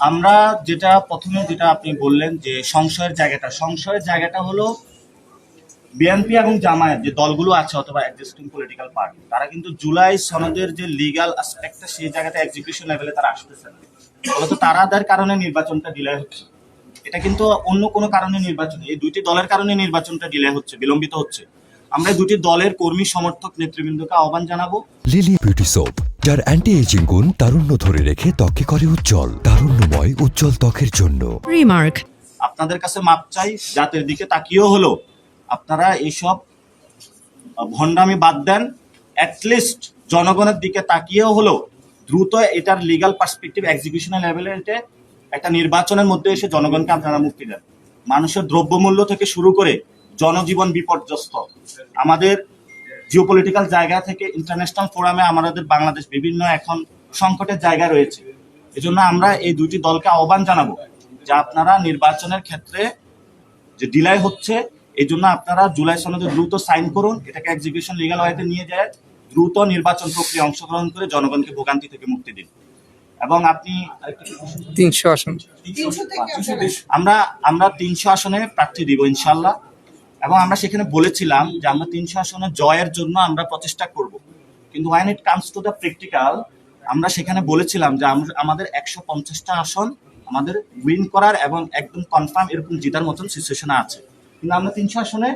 আমরা যেটা প্রথমে যেটা আপনি বললেন যে সংশয়ের জায়গাটা সংশয়ের জায়গাটা হলো বিএনপি এবং জামায়াত যে দলগুলো আছে অথবা এক্সিস্টিং পলিটিক্যাল পার্টি তারা কিন্তু জুলাই সনদের যে লিগাল অ্যাসপেক্টটা সেই জায়গাতে এক্সিকিউশন লেভেলে তারা আসতেছে না। ফলত তারাদের কারণে নির্বাচনটা ডিলে হচ্ছে। এটা কিন্তু অন্য কোনো কারণে নির্বাচন, এই দুইটি দলের কারণে নির্বাচনটা ডিলে হচ্ছে, বিলম্বিত হচ্ছে। আমরা দুটি দলের কর্মী সমর্থক নেতৃবৃন্দকে আহ্বান জানাব। লিলি বিউটি সোপ যার অ্যান্টি এজিং গুণ তারুণ্য ধরে রেখে ত্বকে করে উজ্জ্বল তারুণ্যময় উজ্জ্বল ত্বকের জন্য। Remark. আপনাদের কাছে মাপ চাই জাতের দিকে তাকিয়েও হলো। আপনারা এইসব আহ, ভণ্ডামি বাদ দেন অ্যাটলিস্ট জনগণের দিকে তাকিয়েও হলো। দ্রুত এটার লিগাল পার্সপেক্টিভ এক্সিকিউশনাল লেভেলে এটে একটা নির্বাচনের মধ্যে এসে জনগণকে আপনারা মুক্তি দেন। মানুষের দ্রব্যমূল্য থেকে শুরু করে জনজীবন বিপর্যস্ত। আমাদের জিওপলিটিক্যাল জায়গা থেকে ইন্টারন্যাশনাল ফোরামে আমাদের বাংলাদেশ বিভিন্ন এখন সংকটের জায়গা রয়েছে। এজন্য আমরা এই দুইটি দলকে আহ্বান জানাব যে আপনারা নির্বাচনের ক্ষেত্রে যে ডিলাই হচ্ছে এই জন্য আপনারা জুলাই সনদে দ্রুত সাইন করুন এটাকে এক্সিকিউশন লিগাল ওয়েতে নিয়ে যায় দ্রুত নির্বাচন প্রক্রিয়া অংশগ্রহণ করে জনগণকে ভোগান্তি থেকে মুক্তি দিন। এবং আপনি? তিনশো আসন। আমরা আমরা তিনশো আসনে প্রার্থী দিব ইনশাল্লাহ। এবং আমরা সেখানে বলেছিলাম যে আমরা তিনশো আসনে জয়ের জন্য আমরা প্রচেষ্টা করব। কিন্তু when it comes to the practical আমরা সেখানে বলেছিলাম যে আমরা- আমাদের একশো পঞ্চাশটা আসন আমাদের উইন করার এবং একদম কনফার্ম এরকম জেতার মতন সিচুয়েশনে আছে। কিন্তু আমরা তিনশো আসনে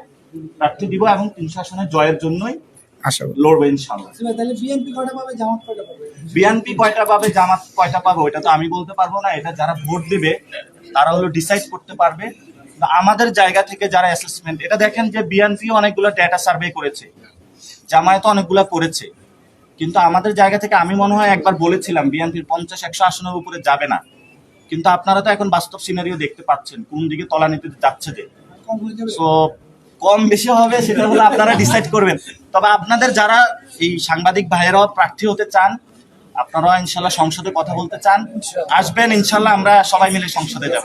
প্রার্থী দিব এবং তিনশো আসনে জয়ের জন্যই। লড়বো ইনশাল্লাহ বিএনপি বিএনপি কয়টা পাবে? জামাত কয়টা পাবে? ওইটা তো আমি বলতে পারব না। এটা যারা ভোট দিবে তারা হলো ডিসাইড করতে পারবে। তো আমাদের জায়গা থেকে যারা অ্যাসেসমেন্ট এটা দেখেন যে বিএনপি অনেকগুলো ডেটা সার্ভে করেছে জামায়াত অনেকগুলো করেছে। কিন্তু আমাদের জায়গা থেকে আমি মনে হয় একবার বলেছিলাম বিএনপির পঞ্চাশ একশো আসনের উপরে যাবে না। কিন্তু আপনারা তো এখন বাস্তব সিনারিও দেখতে পাচ্ছেন কোন দিকে তলানিতে যাচ্ছে যে। সো কম বেশি হবে সেটা হলো আপনারা ডিসাইড করবেন। তবে আপনাদের যারা এই সাংবাদিক ভাইয়েরাও প্রার্থী হতে চান আপনারা ইনশাল্লাহ সংসদে কথা বলতে চান। আসবেন ইনশাল্লাহ আমরা সবাই মিলে সংসদে যাব।